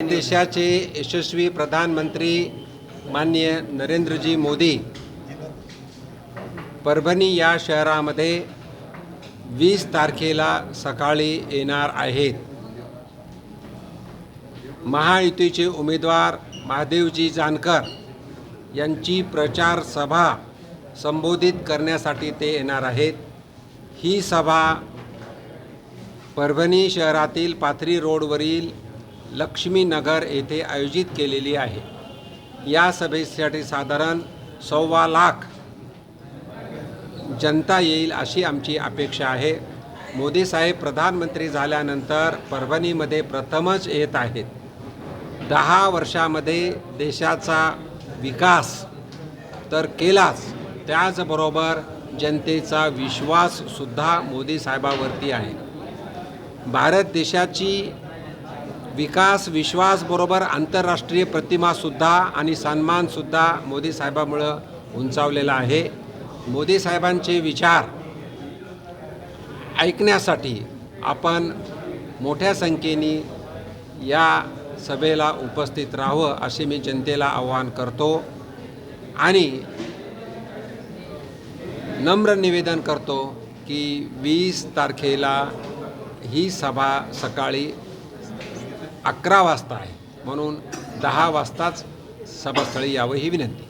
देशाचे यशस्वी प्रधानमंत्री माननीय नरेंद्रजी मोदी परभणी या शहरामध्ये वीस तारखेला सकाळी येणार आहेत. महायुतीचे उमेदवार महादेवजी जानकर यांची प्रचार सभा संबोधित करण्यासाठी ते येणार आहेत. ही सभा परभणी शहरातील पाथरी रोडवरील लक्ष्मीनगर येथे आयोजित केलेली आहे. या सभेसाठी साधारण सव्वा लाख जनता येईल अशी आमची अपेक्षा आहे. मोदी साहेब प्रधानमंत्री झाल्यानंतर परभणीमध्ये प्रथमच येत आहेत. दहा वर्षामध्ये देशाचा विकास तर केलाच त्याचबरोबर जनतेचा विश्वाससुद्धा मोदी साहेबावरती आहे. भारत देशाची विकास विश्वासबरोबर आंतरराष्ट्रीय प्रतिमासुद्धा आणि सन्मानसुद्धा मोदी साहेबामुळं उंचावलेला आहे. मोदी साहेबांचे विचार ऐकण्यासाठी आपण मोठ्या संख्येने या सभेला उपस्थित राहावं असे मी जनतेला आवाहन करतो आणि नम्र निवेदन करतो की वीस तारखेला ही सभा सकाळी अकरा वाजता आहे. म्हणून दहा वाजताच सभास्थळी यावं ही विनंती.